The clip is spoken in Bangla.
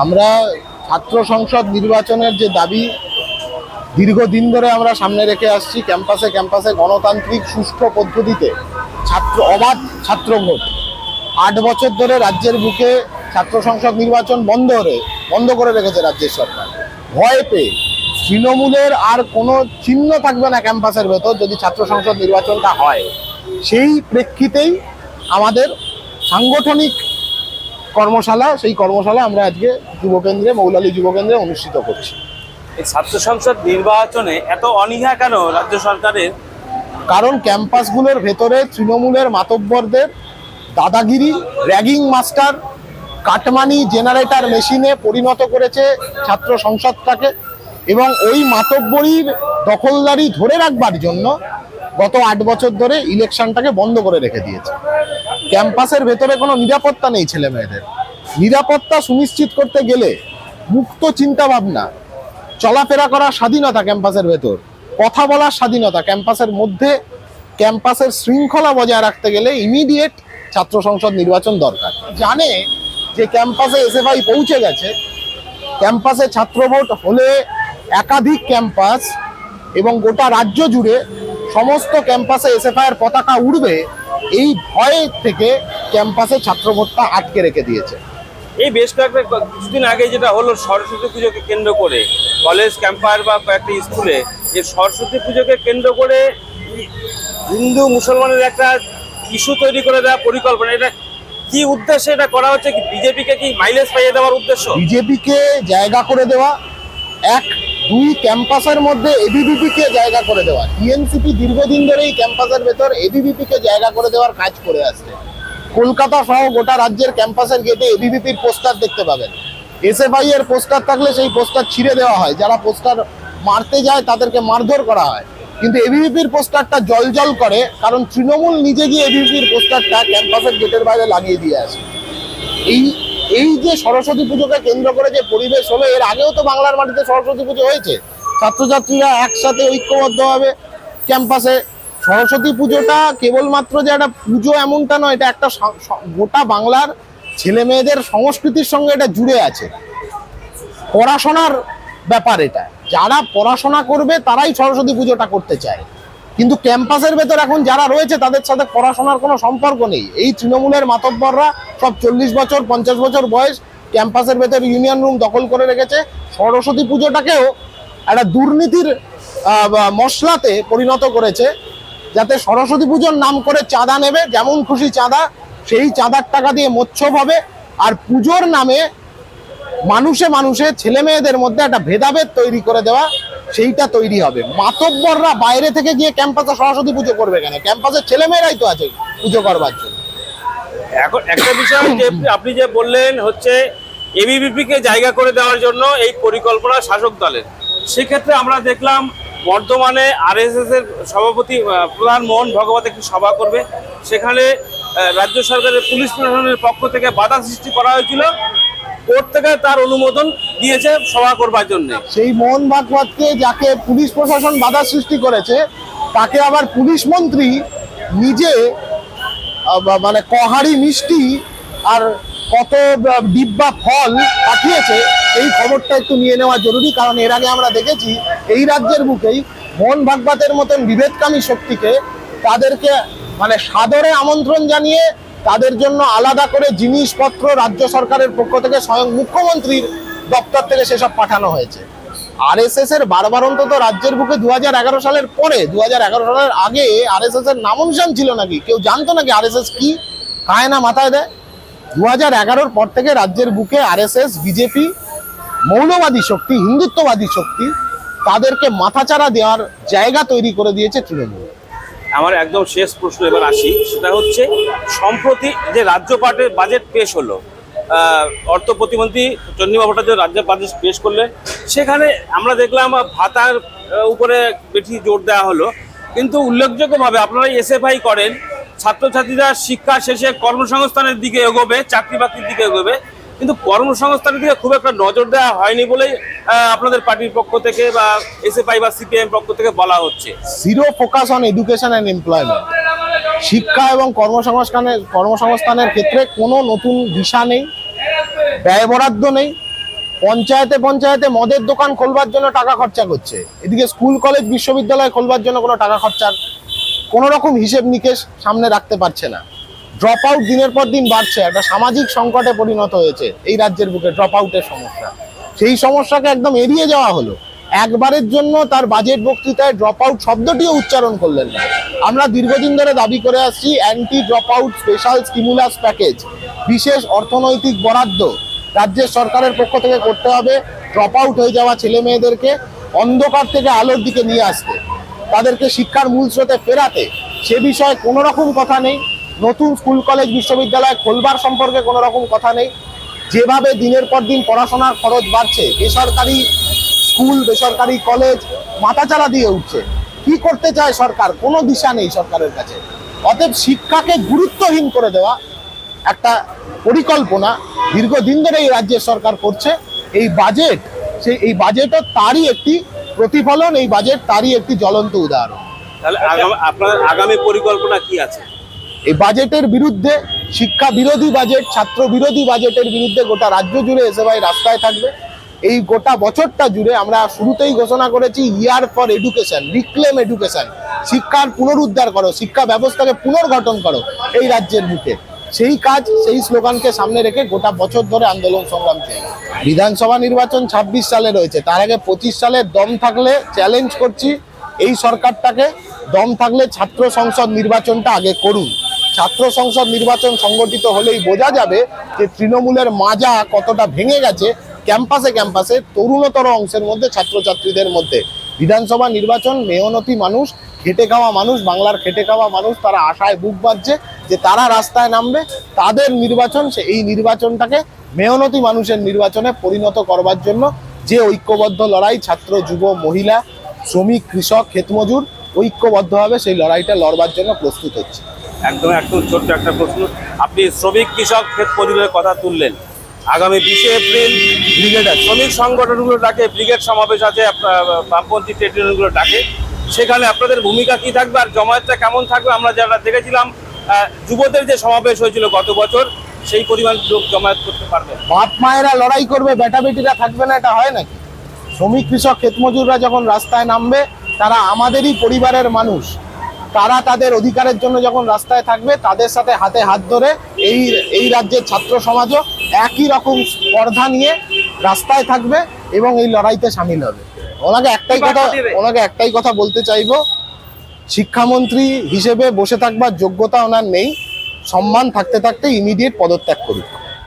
আমরা ছাত্র সংসদ নির্বাচনের যে দাবি দীর্ঘদিন ধরে আমরা সামনে রেখে আসছি ক্যাম্পাসে ক্যাম্পাসে গণতান্ত্রিক সুষ্ঠু পদ্ধতিতে ছাত্র অবাধ ছাত্র ভোট আট বছর ধরে রাজ্যের বুকে ছাত্র সংসদ নির্বাচন বন্ধ হয়ে বন্ধ করে রেখেছে রাজ্যের সরকার। ভয় পেয়ে তৃণমূলের আর কোনো চিহ্ন থাকবে না ক্যাম্পাসের ভেতর যদি ছাত্র সংসদ নির্বাচনটা হয়। সেই প্রেক্ষিতেই আমাদের সাংগঠনিক কর্মশালা সেই কর্মশালা আমরা আজকে যুবকেন্দ্রে মৌলালী যুবকেন্দ্রে অনুষ্ঠিত করছি। এই ছাত্র সংসদ নির্বাচনে এত অনীহা কেন রাজ্য সরকারের? কারণ ক্যাম্পাসগুলোর ভেতরে তৃণমূলের মাতব্বরদের দাদাগিরি ragging master cut money generator মেশিনে পরিণত করেছে ছাত্র সংসদটাকে এবং ওই মাতব্বরীর দখলদারি ধরে রাখবার জন্য গত আট বছর ধরে ইলেকশনটাকে বন্ধ করে রেখে দিয়েছে। ক্যাম্পাসের ভেতরে কোনো নিরাপত্তা নেই ছেলে মেয়েদের নিরাপত্তা সুনিশ্চিত করতে গেলে মুক্ত চিন্তা ভাবনা চলাফেরা করার স্বাধীনতা ক্যাম্পাসের ভেতর, কথা বলার স্বাধীনতা ক্যাম্পাসের মধ্যে, ক্যাম্পাসের শৃঙ্খলা বজায় রাখতে গেলে ইমিডিয়েট ছাত্র সংসদ নির্বাচন দরকার। জানে যে ক্যাম্পাসে এস এসএফআই পৌঁছে গেছে, ক্যাম্পাসে ছাত্র ভোট হলে একাধিক ক্যাম্পাস এবং গোটা রাজ্য জুড়ে সমস্ত ক্যাম্পাসে এসএফআই এর পতাকা উড়বে এই ভয় থেকে ক্যাম্পাসে ছাত্র ভোটটা আটকে রেখে দিয়েছে। এই বেশ কয়েকটা কিছুদিন আগে যেটা হলো সরস্বতী পুজোকে কেন্দ্র করে কলেজ ক্যাম্পাস বা কয়েকটা স্কুলে যে সরস্বতী পুজোকে কেন্দ্র করে হিন্দু মুসলমানের একটা ইস্যু তৈরি করে দেওয়া পরিকল্পনা। এটা কি উদ্দেশ্যে এটা করা হচ্ছে? কি বিজেপিকে কি মাইলেজ পাইয়ে দেওয়ার উদ্দেশ্য? বিজেপিকে জায়গা করে দেওয়া এক দুই ক্যাম্পাসের মধ্যে এবিভিপি কে জায়গা করে দেওয়া। টিএনসিপি দীর্ঘদিন ধরে এই ক্যাম্পাসের ভেতর এবিভিপি কে জায়গা করে দেওয়ার কাজ করে আসছে। কলকাতা সহ গোটা রাজ্যের ক্যাম্পাসের গেটে এবিভিপির পোস্টার দেখতে পাবেন। এসএফআই এর পোস্টার থাকলে সেই পোস্টার ছিঁড়ে দেওয়া হয়। যারা পোস্টার মারতে যায় তাদেরকে মারধর করা হয়। কিন্তু এবিভিপির পোস্টারটা জল জল করে, কারণ তৃণমূল নিজে গিয়ে এবিভিপির পোস্টারটা ক্যাম্পাসের গেটের বাইরে লাগিয়ে দিয়ে আসে। এই এই যে সরস্বতী পুজোকে কেন্দ্র করে যে পরিবেশ হলো, এর আগেও তো বাংলার মাটিতে সরস্বতী পুজো হয়েছে। ছাত্রছাত্রীরা একসাথে ঐক্যবদ্ধভাবে ক্যাম্পাসে সরস্বতী পুজোটা কেবলমাত্র যে একটা পুজো এমনটা নয়, এটা একটা গোটা বাংলার ছেলে মেয়েদের সংস্কৃতির সঙ্গে এটা জুড়ে আছে। পড়াশোনার ব্যাপার এটা। যারা পড়াশোনা করবে, তারাই সরস্বতী পুজোটা করতে চায়। কিন্তু ক্যাম্পাসের ভেতর এখন যারা রয়েছে, তাদের সাথে পড়াশোনার কোনো সম্পর্ক নেই। এই তৃণমূলের মাতব্বররা সব চল্লিশ বছর, পঞ্চাশ বছর বয়স ক্যাম্পাসের ভেতর ইউনিয়ন রুম দখল করে রেখেছে। সরস্বতী পুজোটাকেও একটা দুর্নীতির মশলাতে পরিণত করেছে, যাতে সরস্বতী পুজোর নাম করে চাঁদা নেবে, যেমন খুশি চাঁদা, সেই চাঁদার টাকা দিয়ে মোচ্ছব হবে। আর পুজোর নামে মানুষে মানুষে ছেলে মেয়েদের মধ্যে একটা ভেদাভেদ তৈরি করে দেওয়া সেইটা তৈরি হবে। মাতব্বররা বাইরে থেকে গিয়ে ক্যাম্পাসে সরস্বতী পুজো করবে কেন? ক্যাম্পাসের ছেলে মেয়েরাই তো আছে পুজো করবার জন্য। এখন একটা বিষয় যে আপনি যে বললেন হচ্ছে এবিভিপি কে জায়গা করে দেওয়ার জন্য এই পরিকল্পনা শাসক দলের। সেক্ষেত্রে আমরা দেখলাম বর্ধমানে আরএসএস এর সভাপতি প্রধান মোহন ভগবত একটি সভা করবে। সেখানে রাজ্য সরকারের পুলিশ প্রশাসনের পক্ষ থেকে বাধা সৃষ্টি করা হয়েছিল। কোর্ট থেকে তার অনুমোদন দিয়েছে সভা করবার জন্য। সেই মোহন ভাগবতকে যাকে পুলিশ প্রশাসন বাধা সৃষ্টি করেছে, তাকে আবার পুলিশ মন্ত্রী নিজে মানে কহারি মিষ্টি আর কত ডিব্বা ফল পাঠিয়েছে, এই খবরটা একটু নিয়ে নেওয়া জরুরি, কারণ এর আগে আমরা দেখেছি এই রাজ্যের বুকেই মোহন ভাগবতের মতন বিভেদকামী শক্তিকে তাদেরকে মানে সাদরে আমন্ত্রণ জানিয়ে তাদের জন্য আলাদা করে জিনিসপত্র রাজ্য সরকারের পক্ষ থেকে স্বয়ং মুখ্যমন্ত্রীর দপ্তর থেকে সেসব পাঠানো হয়েছে। আরএসএস এর বারবার অন্তত রাজ্যের বুকে দু হাজার এগারো সালের পরে দু হাজার এগারো সালের আগে আরএসএস এর নাম নিশান ছিল নাকি? কেউ জানতো নাকি আরএসএস কি? কায় না মাথায় দেয়? দু হাজার পর থেকে রাজ্যের বুকে আরএসএস বিজেপি মৌলবাদী শক্তি, হিন্দুত্ববাদী শক্তি, তাদেরকে মাথাচাড়া দেওয়ার জায়গা তৈরি করে দিয়েছে তৃণমূল। আমার একদম শেষ প্রশ্ন এবার আসি। সেটা হচ্ছে, সম্প্রতি যে রাজ্য পাটের বাজেট পেশ হলো অর্থ প্রতিমন্ত্রী চন্দ্রিমা ভট্টাচার্য রাজ্য বাজেট পেশ করলেন, সেখানে আমরা দেখলাম ভাতার উপরে বেশি জোর দেওয়া হলো। কিন্তু উল্লেখযোগ্যভাবে আপনারা এসএফআই করেন, ছাত্রছাত্রীরা শিক্ষা শেষে কর্মসংস্থানের দিকে এগোবে চাকরি বাকরির দিকে এগোবে। কিন্তু কর্মসংস্থানের দিকে খুব একটা নজর দেওয়া হয়নি বলেই আপনাদের পার্টির পক্ষ থেকে বা এসএফআই বা সিপিএম পক্ষ থেকে বলা হচ্ছে। Zero focus on education and employment শিক্ষা এবং কর্মসংস্থানের কর্মসংস্থানের ক্ষেত্রে কোনো নতুন দিশা নেই, ব্যয় বরাদ্দ নেই, পঞ্চায়েতে পঞ্চায়েতে মদের দোকান খোলবার জন্য টাকা খরচা করছে। এদিকে স্কুল, কলেজ, বিশ্ববিদ্যালয় খোলবার জন্য কোনো টাকা খরচার কোনো রকম হিসেব নিকেশ সামনে রাখতে পারছে না। ড্রপ আউট দিনের পর দিন বাড়ছে, একটা সামাজিক সংকটে পরিণত হয়েছে এই রাজ্যের বুকে ড্রপ আউটের সমস্যা। সেই সমস্যাকে একদম এড়িয়ে যাওয়া হলো। একবারের জন্য তার বাজেট বক্তৃতায় ড্রপ আউট শব্দটিও উচ্চারণ করলেন না। আমরা দীর্ঘদিন ধরে দাবি করে আসছি anti drop out special stimulus package বিশেষ অর্থনৈতিক বরাদ্দ রাজ্যের সরকারের পক্ষ থেকে করতে হবে। ড্রপ আউট হয়ে যাওয়া ছেলে মেয়েদেরকে অন্ধকার থেকে আলোর দিকে নিয়ে আসতে। তাদেরকে শিক্ষার মূল স্রোতে ফেরাতে সে বিষয়ে কোনো রকম কথা নেই। নতুন স্কুল কলেজ বিশ্ববিদ্যালয় খোলবার সম্পর্কে কোনো রকম কথা নেই। যেভাবে দিনের পর দিন পড়াশোনার খরচ বাড়ছে, বেসরকারি স্কুল বেসরকারি কলেজ মাথাচাড়া দিয়ে উঠছে। কি করতে চায় সরকার? কোনো দিশা নেই সরকারের কাছে। অতএব শিক্ষাকে গুরুত্বহীন করে দেওয়া একটা পরিকল্পনা দীর্ঘদিন ধরে এই রাজ্যের সরকার করছে। এই বাজেট সেই, এই বাজেটও তারই একটি প্রতিফলন, এই বাজেট তারই একটি জ্বলন্ত উদাহরণ। তাহলে আপনার আগামী পরিকল্পনা কি আছে? এই বাজেটের বিরুদ্ধে শিক্ষা বিরোধী বাজেট, ছাত্র বিরোধী বাজেটের বিরুদ্ধে গোটা রাজ্য জুড়ে এসে ভাই রাস্তায় থাকবে। এই গোটা বছরটা জুড়ে আমরা শুরুতেই ঘোষণা করেছি year for education reclaim education শিক্ষার পুনরুদ্ধার করো, শিক্ষা ব্যবস্থাকে পুনর্গঠন করো এই রাজ্যের বুকে। সেই কাজ, সেই স্লোগানকে সামনে রেখে গোটা বছর ধরে আন্দোলন সংগ্রাম চলছে। বিধানসভা নির্বাচন ছাব্বিশ সালে রয়েছে, তার আগে পঁচিশ সালের দম থাকলে চ্যালেঞ্জ করছি, এই সরকারটাকে দম থাকলে ছাত্র সংসদ নির্বাচনটা আগে করুন। ছাত্র সংসদ নির্বাচন সংগঠিত হলেই বোঝা যাবে যে তৃণমূলের মাজা কতটা ভেঙে গেছে ক্যাম্পাসে ক্যাম্পাসে তরুণতর অংশের মধ্যে, ছাত্রছাত্রীদের মধ্যে। বিধানসভা নির্বাচন মেহনতি মানুষ, খেটে খাওয়া মানুষ, বাংলার খেটে খাওয়া মানুষ, তারা আশায় বুক বাঁধছে যে তারা রাস্তায় নামবে। তাদের নির্বাচন, সে এই নির্বাচনটাকে মেহনতি মানুষের নির্বাচনে পরিণত করবার জন্য যে ঐক্যবদ্ধ লড়াই ছাত্র, যুব, মহিলা, শ্রমিক, কৃষক, ক্ষেতমজুর ঐক্যবদ্ধভাবে সেই লড়াইটা লড়বার জন্য প্রস্তুত হচ্ছে। একদম একদম ছোট্ট একটা প্রশ্ন। আপনি শ্রমিক, কৃষক, ক্ষেত মজুরের কথা তুললেন। আগামী বিশে এপ্রিল ব্রিগেড শ্রমিক সংগঠনগুলো ডাকে, ব্রিগেড সমাবেশ আছে বামপন্থী ট্রেড ইউনিয়নগুলো ডাকে। সেখানে আপনাদের ভূমিকা কি থাকবে আর জমায়েতটা কেমন থাকবে আমরা যারা দেখেছিলাম যুবদের যে সমাবেশ হয়েছিল গত বছর, সেই পরিমাণ লোক জমায়েত করতে পারবে? বাপ মায়েরা লড়াই করবে বেটা বেটিরা থাকবে না, এটা হয় নাকি? শ্রমিক, কৃষক ক্ষেতমজুররা যখন রাস্তায় নামবে, তারা আমাদেরই পরিবারের মানুষ। তারা তাদের অধিকারের জন্য যখন রাস্তায় থাকবে তাদের সাথে হাতে হাত ধরে এই এই রাজ্যের ছাত্র সমাজও একই রকম স্পর্ধা নিয়ে রাস্তায় থাকবে এবং এই লড়াইতে সামিল হবে। ওনাকে একটাই কথা ওনাকে একটাই কথা বলতে চাইব শিক্ষামন্ত্রী হিসেবে বসে থাকবার যোগ্যতা ওনার নেই। সম্মান থাকতে থাকতে ইমিডিয়েট পদত্যাগ করুক।